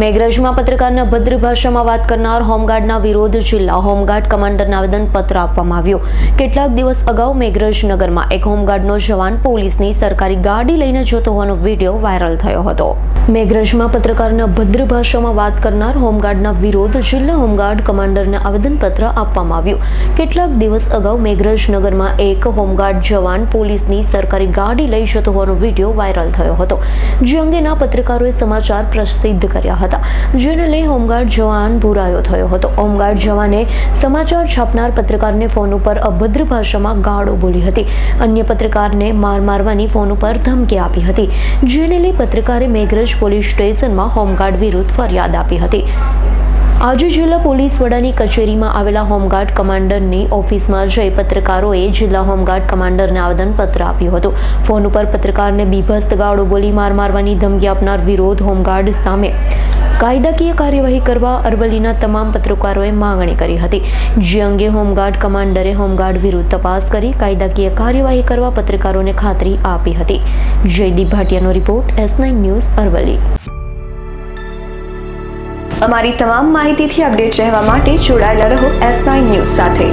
મેઘરજમાં પત્રકારના ભદ્ર ભાષામાં વાત કરનાર હોમગાર્ડના વિરોધ જિલ્લા હોમગાર્ડ કમાન્ડરને આવેદનપત્ર આપવામાં આવ્યું. કેટલાક દિવસ અગાઉ મેઘરજ નગરમાં એક હોમગાર્ડનો જવાન પોલીસની સરકારી ગાડી લઈને જતો હોવાનો વીડિયો વાયરલ થયો હતો. મેઘરજમાં પત્રકારના ભદ્ર ભાષામાં વાત કરનાર હોમગાર્ડના વિરોધ જિલ્લા હોમગાર્ડ કમાન્ડરને આવેદનપત્ર આપવામાં આવ્યું. કેટલાક દિવસ અગાઉ મેઘરજ નગરમાં એક હોમગાર્ડ જવાન પોલીસની સરકારી ગાડી લઈ જતો હોવાનો વીડિયો વાયરલ થયો હતો. જે અંગેના પત્રકારોએ સમાચાર પ્રસિદ્ધ કર્યા હતા. જેને લઈ હોમગાર્ડ જવાન ભૂરાયો થયો હતો. હોમગાર્ડ જવાને સમાચાર છાપનાર પત્રકારને ફોન ઉપર અભદ્ર ભાષામાં ગાળો બોલી હતી. અન્ય પત્રકારને માર મારવાની ફોન ઉપર ધમકી આપી હતી. જેને લઈ પત્રકારે મેઘરજ પોલીસ સ્ટેશનમાં હોમગાર્ડ વિરુદ્ધ ફરિયાદ આપી હતી. આજે જિલ્લા પોલીસ વડાની કચેરીમાં આવેલા હોમગાર્ડ કમાન્ડરની ઓફિસમાં જઈ પત્રકારોએ જિલ્લા હોમગાર્ડ કમાન્ડરને આવેદનપત્ર આપ્યું હતું. ફોન ઉપર પત્રકારને બીભસ્ત ગાળો બોલી માર મારવાની ધમકી આપનાર વિરોધ હોમગાર્ડ સામે કાયદાકીય કાર્યવાહી કરવા અરવલ્લીના તમામ પત્રકારોએ માંગણી કરી હતી. જે અંગે હોમગાર્ડ કમાન્ડરે હોમગાર્ડ વિરુદ્ધ તપાસ કરી કાયદાકીય કાર્યવાહી કરવા પત્રકારોને ખાતરી આપી હતી. Jaydeep ભાટિયાનો report S nine news Aravalli. અમારી તમામ માહિતીથી અપડેટ રહેવા માટે જોડાયેલા રહો એસ નાઇન ન્યૂઝ સાથે.